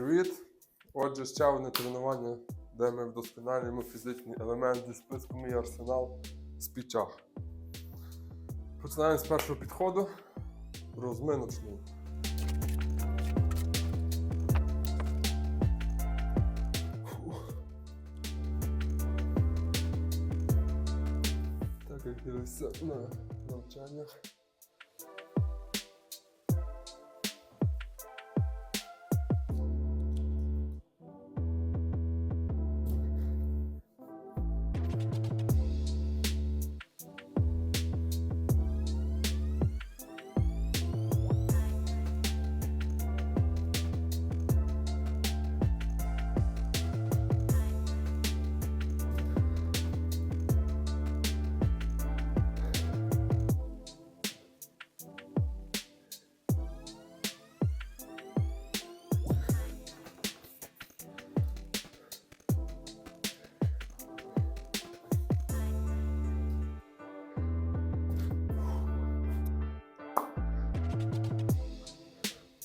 Привіт! Отже, ще одне тренування, де ми вдосконалюємо фізичний елемент зі списку мій арсенал в спічах. Починаємо з першого підходу розминочний. Так як дивився на навчаннях.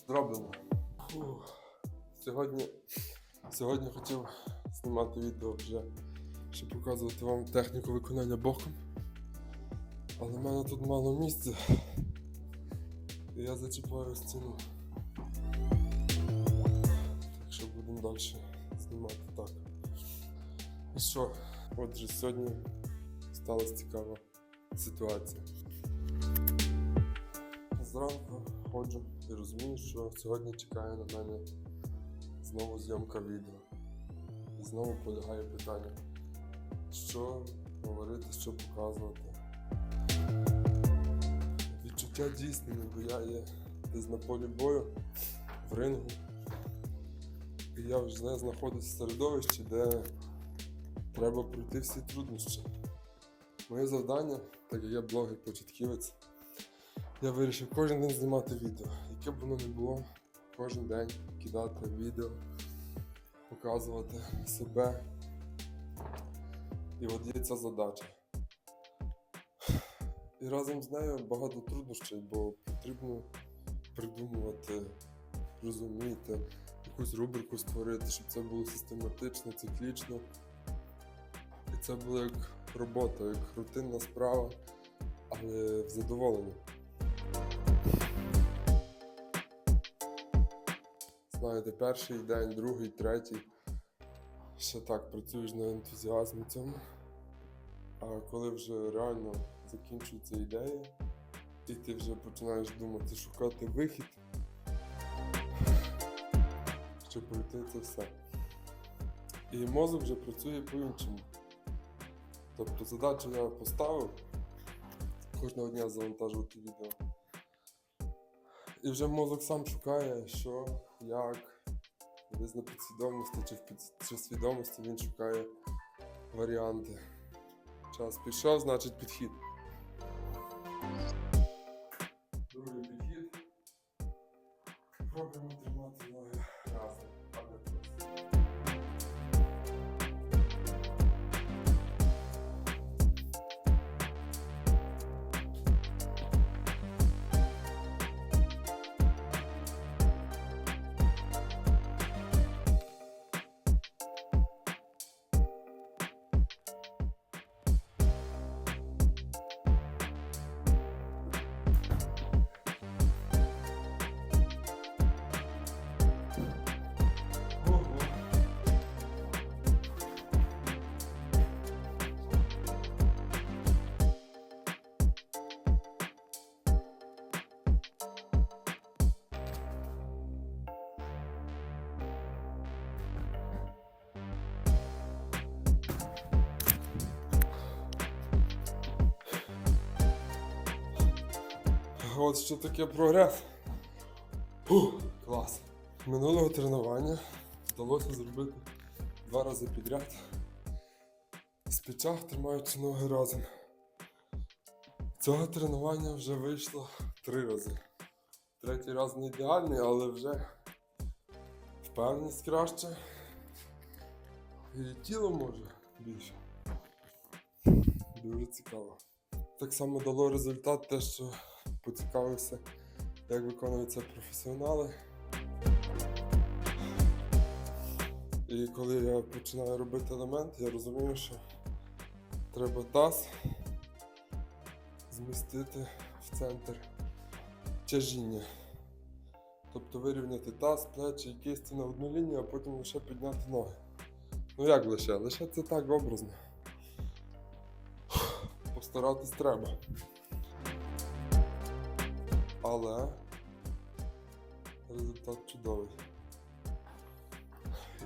Зроблено. Фух. Сьогодні, сьогодні хотів знімати відео вже, щоб показувати вам техніку виконання боком. Але в мене тут мало місця. І я зачіпаю стіну. Так що будемо далі знімати так. І що? Отже, сьогодні сталася цікава ситуація. Зранку ходжу і розумію, що сьогодні чекає на мене знову зйомка відео. І знову полягає питання, що говорити, що показувати. Відчуття дійсне, бо я є десь на полі бою, в рингу. І я вже знаходжусь в середовищі, де треба пройти всі труднощі. Моє завдання, так як я блогер-початківець, я вирішив кожен день знімати відео. Яке б воно не було, кожен день кидати відео, показувати себе. І от є ця задача. І разом з нею багато труднощів, бо потрібно придумувати, розуміти, якусь рубрику створити, щоб це було систематично, циклічно. І це було як робота, як рутинна справа, але в задоволення. Знаєте, перший день, другий, третій. Ще так працюєш на ентузіазмі цьому. А коли вже реально закінчується ідея, і ти вже починаєш думати, шукати вихід, щоб пройти це все. І мозок вже працює по-іншому. Тобто задачу я поставив кожного дня завантажувати відео. І вже мозок сам шукає, що, як, десь на підсвідомості чи в під... чи в свідомості він шукає варіанти. Час пішов, значить підхід. От що таке прогрес. Фух, клас. Минулого тренування вдалося зробити два рази підряд. З печах тримаючи ноги разом. Цього тренування вже вийшло три рази. Третій раз не ідеальний, але вже впевненість краще. І тіло може більше. Дуже цікаво. Так само дало результат те, що поцікавився, як виконуються професіонали. І коли я починаю робити елемент, я розумію, що треба таз змістити в центр тяжіння. Тобто вирівняти таз, плечі і кисті на одну лінію, а потім лише підняти ноги. Ну як лише? Лише це так образно. Постаратись треба. Але результат чудовий.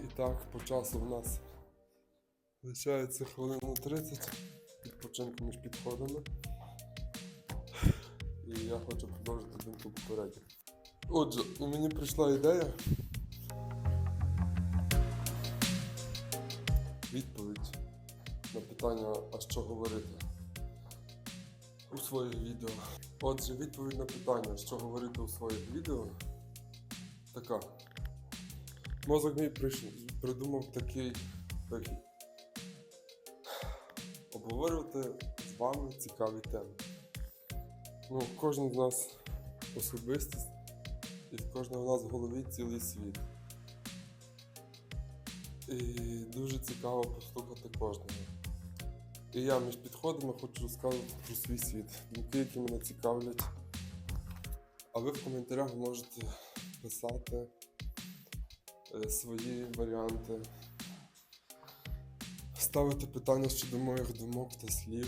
І так, по часу в нас лишається хвилина 30 відпочинку між підходами. І я хочу продовжити думку попередньо. Отже, мені прийшла ідея. Відповідь на питання, а що говорити у своїх відео. Отже, відповідь на питання, що говорити у своїх відео, така. Мозок мій придумав такий вихід. Обговорювати з вами цікаві теми. Ну, кожен з нас особистість, і в кожного з нас в голові цілий світ. І дуже цікаво послухати кожного. І я між підходами хочу розказувати про свій світ, думки, які мене цікавлять. А ви в коментарях можете писати е, свої варіанти, ставити питання щодо моїх думок та слів.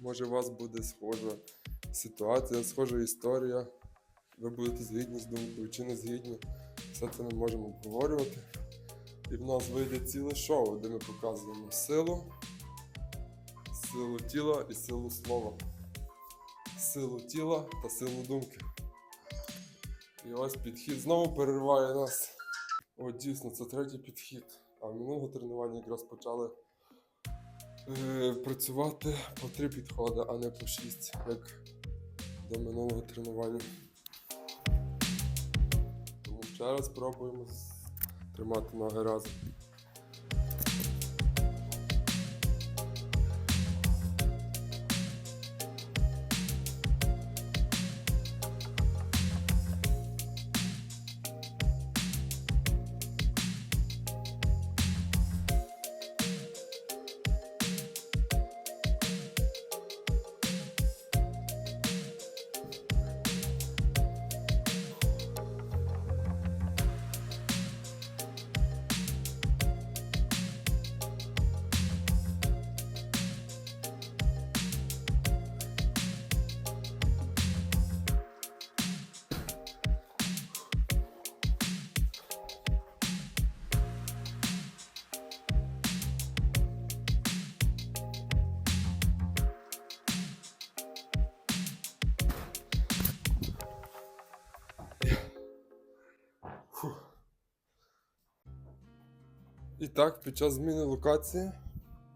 Може, у вас буде схожа ситуація, схожа історія. Ви будете згідні з думкою чи не згідні. Все це ми можемо обговорювати. І в нас вийде ціле шоу, де ми показуємо силу, силу тіла і силу слова, силу тіла та силу думки. І ось підхід знову перериває нас. О, дійсно, це третій підхід. А минулого тренування якраз почали е, працювати по три підходи, а не по шість, як до минулого тренування. Тому ще раз спробуємо тримати ноги разом. І так, під час зміни локації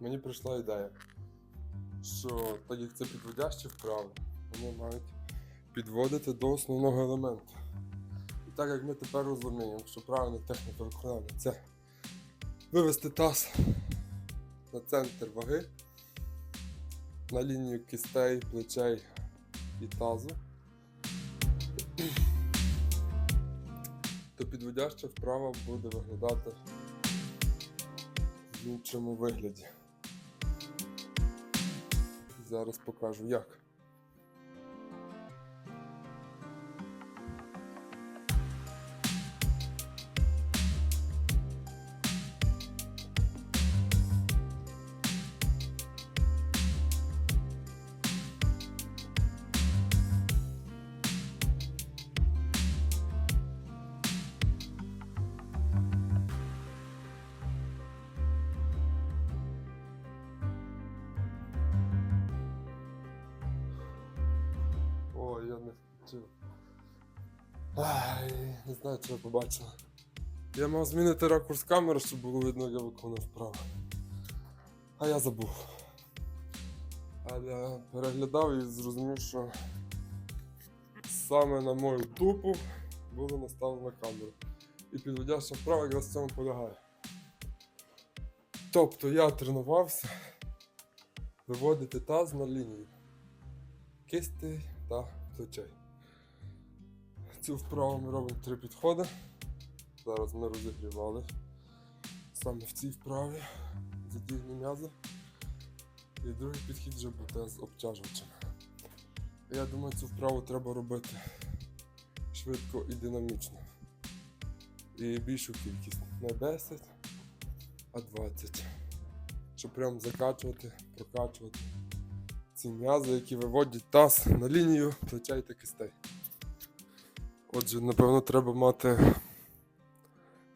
мені прийшла ідея, що так як це підводящі вправи, вони мають підводити до основного елементу. І так як ми тепер розуміємо, що правильна техніка виконання це вивести таз на центр ваги, на лінію кистей, плечей і тазу. то підводяща вправа буде виглядати в іншому вигляді. Зараз покажу як. Я не. Ай, не знаю, чи ви побачили. Я мав змінити ракурс камери, щоб було видно, як я виконав вправо. А я забув. Але переглядав і зрозумів, що саме на мою тупу було наставлена камера. І підводяща вправа якраз в цьому полягає. Тобто я тренувався виводити таз на лінію кисти та плечей. Цю вправу ми робимо три підходи. Зараз ми розігрівали саме в цій вправі задіяні м'язи. І другий підхід вже буде з обтяжувачем. Я думаю, цю вправу треба робити швидко і динамічно. І більшу кількість. Не 10, а 20. Щоб прям закачувати, прокачувати ці м'язи, які виводять таз на лінію плечей та кистей. Отже, напевно, треба мати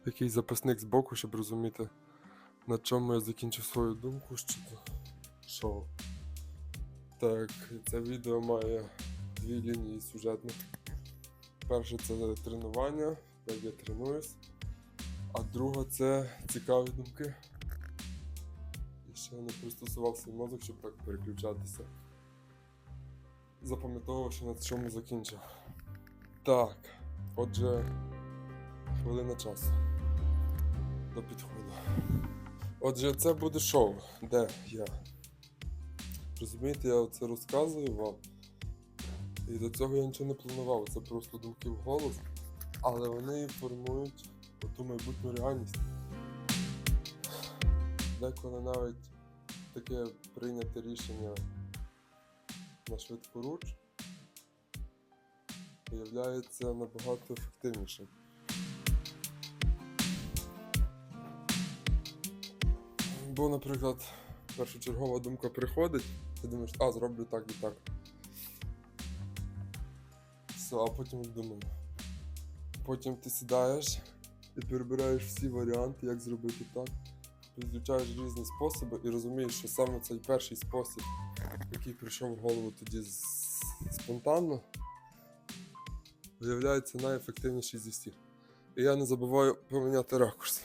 якийсь записник збоку, щоб розуміти, на чому я закінчив свою думку шоу. Так, це відео має дві лінії сюжетних. Перше це тренування, як я тренуюсь, а друга це цікаві думки. І ще не пристосував свій мозок, щоб так переключатися. Запам'ятовувавши на чому закінчив. Так, отже, хвилина часу до підходу. Отже, це буде шоу, де я. Розумієте, я це розказую вам. І до цього я нічого не планував, це просто думки в голос, але вони формують ту майбутню реальність. Деколи навіть таке прийняте рішення на швидкоруч виявляється набагато ефективнішим. Бо, наприклад, першочергова думка приходить, ти думаєш, а, зроблю так і так. Все, а потім думаю. Потім ти сідаєш і перебираєш всі варіанти, як зробити так. Підключаєш різні способи і розумієш, що саме цей перший спосіб, який прийшов в голову тоді спонтанно, виявляється найефективніший зі всіх. І я не забуваю поміняти ракурс.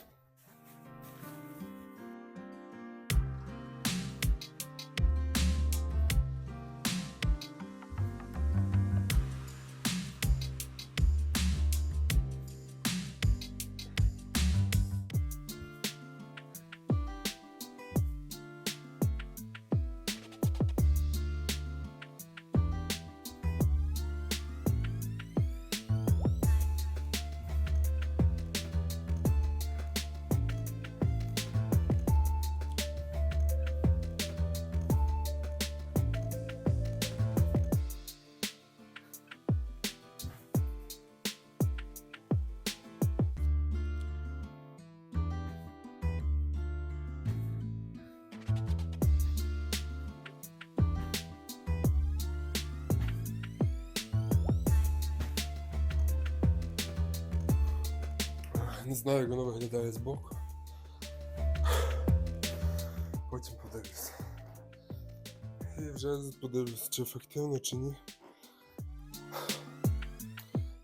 Знаю, як воно виглядає збоку. Потім подивлюся. І вже подивлюся, чи ефективно, чи ні.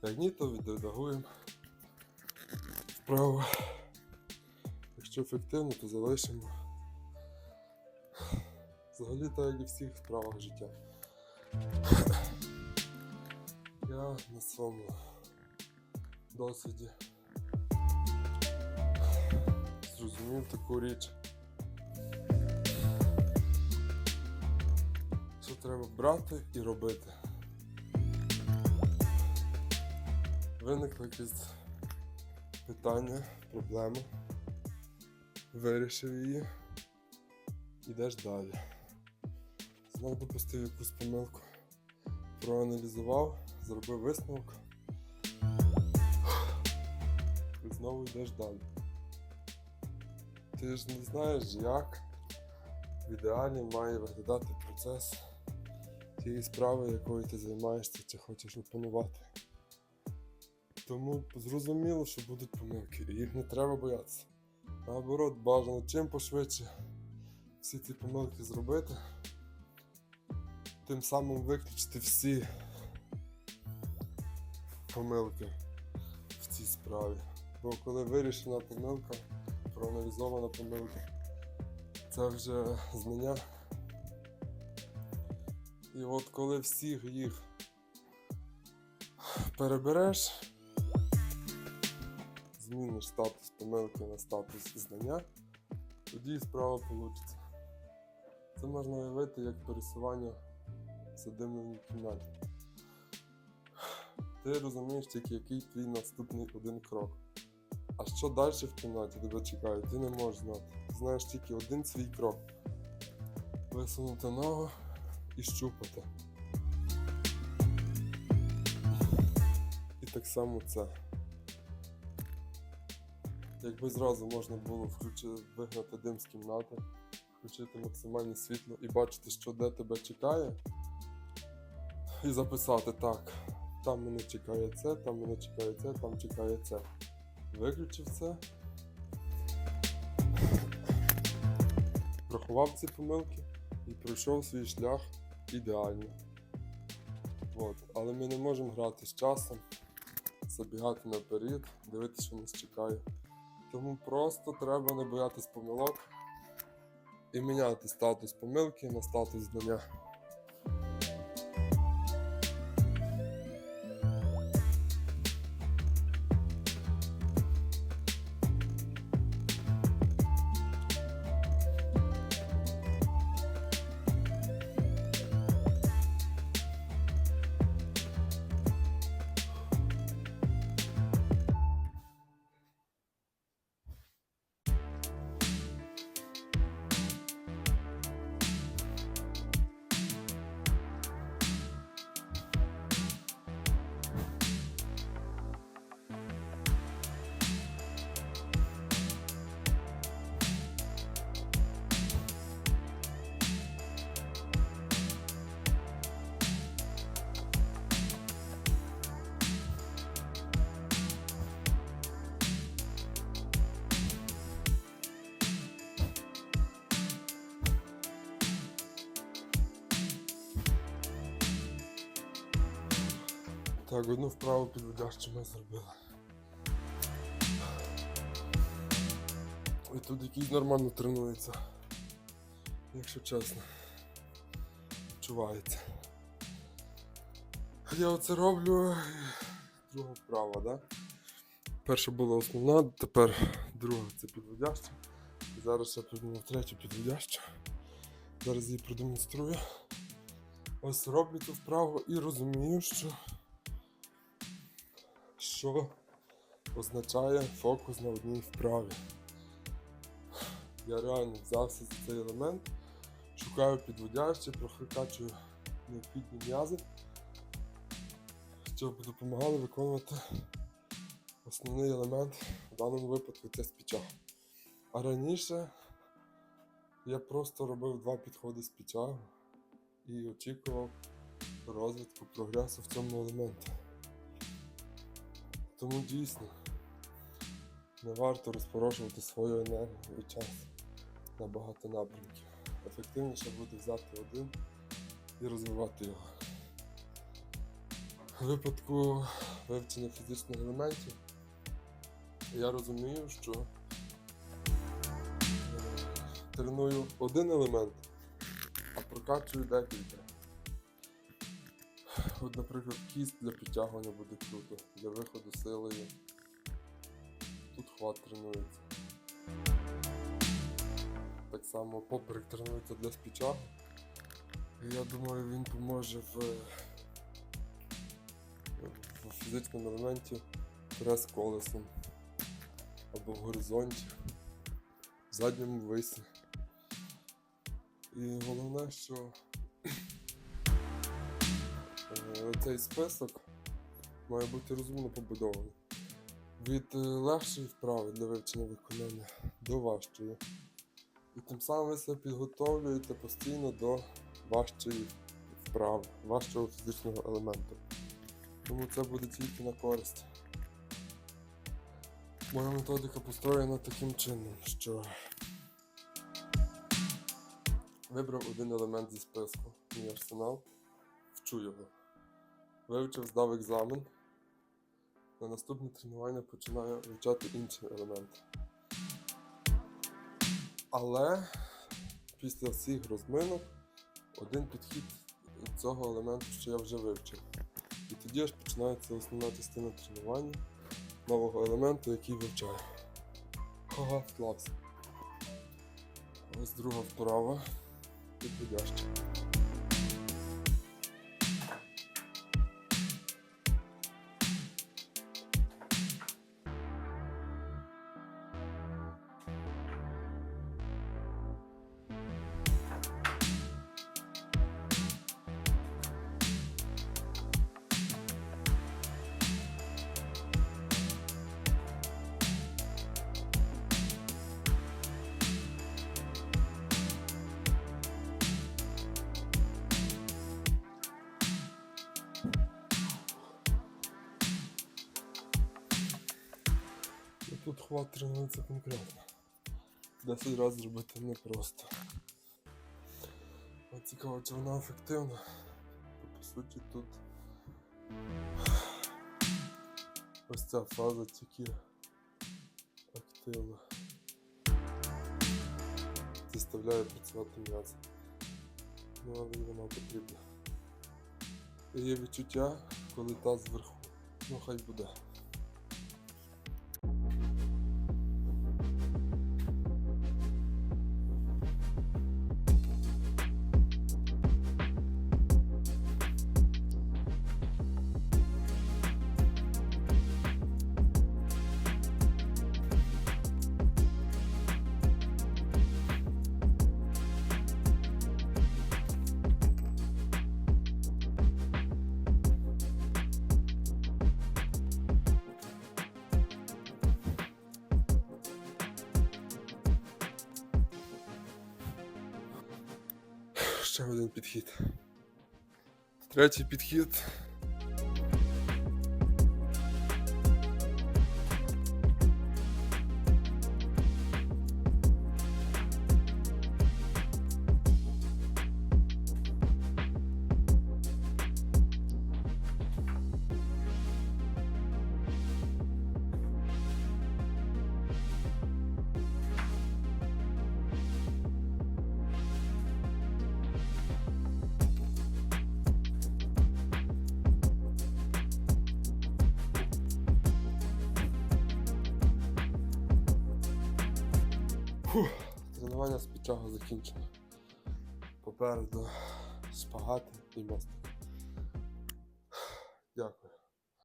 Як ні, то відредагуємо вправо. Якщо ефективно, то залишимо. Взагалі так, як і в всіх справах життя. Я на своєму досвіді зрозумів таку річ. Що треба брати і робити. Виникло якесь питання, проблема. Вирішив її. Ідеш далі. Знов допустив якусь помилку. Проаналізував, зробив висновок. І знову йдеш далі. Ти ж не знаєш, як в ідеалі має виглядати процес тієї справи, якою ти займаєшся чи хочеш опанувати. Тому зрозуміло, що будуть помилки, і їх не треба боятися. Наоборот, бажано чим пошвидше всі ці помилки зробити, тим самим виключити всі помилки в цій справі. Бо коли вирішена помилка, проаналізована помилка. Це вже знання. І от коли всіх їх перебереш, зміниш статус помилки на статус знання, тоді справа вийде. Це можна уявити як пересування в задимленій кімнаті. Ти розумієш тільки, який твій наступний один крок. А що далі в кімнаті тебе чекає, ти не можеш знати. Ти знаєш тільки один свій крок. Висунути ногу і щупати. І так само це. Якби зразу можна було включити, вигнати дим з кімнати, включити максимальне світло і бачити, що де тебе чекає, і записати так. Там мене чекає це, там мене чекає це, там чекає це. Виключив це. Врахував ці помилки і пройшов свій шлях ідеально. От. Але ми не можемо грати з часом, забігати наперед, дивитися, що нас чекає. Тому просто треба не боятись помилок і міняти статус помилки на статус знання. Так, одну вправу підводящу ми зробили. І тут якийсь нормально тренується. Якщо чесно. Відчувається. Я оце роблю. Друга вправа, да? Перша була основна, тепер друга це підводяща. Зараз я придумав третю підводящу. Зараз її продемонструю. Ось роблю цю вправу і розумію, що що означає фокус на одній вправі. Я реально взявся за цей елемент, шукаю підводяще, прокачую необхідні м'язи, щоб допомагали виконувати основний елемент в даному випадку це спіча. А раніше я просто робив два підходи з піча і очікував розвитку прогресу в цьому елементі. Тому дійсно не варто розпорошувати свою енергію і час на багато напрямків. Ефективніше буде взяти один і розвивати його. У випадку вивчення фізичних елементів я розумію, що е, треную один елемент, а прокачую декілька. От, наприклад, кіст для підтягування буде круто, для виходу силою. Тут хват тренується. Так само поперек тренується для спіча. Я думаю, він поможе в, в фізичному елементі прес колесом або в горизонті, в задньому висі. І головне, що цей список має бути розумно побудований. Від е, легшої вправи для вивчення виконання до важчої. І тим самим ви себе підготовлюєте постійно до важчої вправи, важчого фізичного елементу. Тому це буде тільки на користь. Моя методика построєна таким чином, що вибрав один елемент зі списку, мій арсенал, вчу його. Вивчив, здав екзамен. На наступне тренування починаю вивчати інші елементи. Але після всіх розминок один підхід цього елементу, що я вже вивчив. І тоді аж починається основна частина тренування нового елементу, який вивчаю. Ага, вклався. Ось друга вправа. Підходяща. тут хват тренується конкретно. 10 разів зробити непросто. Цікаво, чи вона ефективна. Бо, По суті, тут ось ця фаза тільки активна. Заставляє працювати м'ясо. Ну, але вона потрібна. Є відчуття, коли таз зверху. Ну хай буде. Ще один підхід. Третій підхід. Фух, тренування з підтягу закінчено. Попереду шпагати і мостик.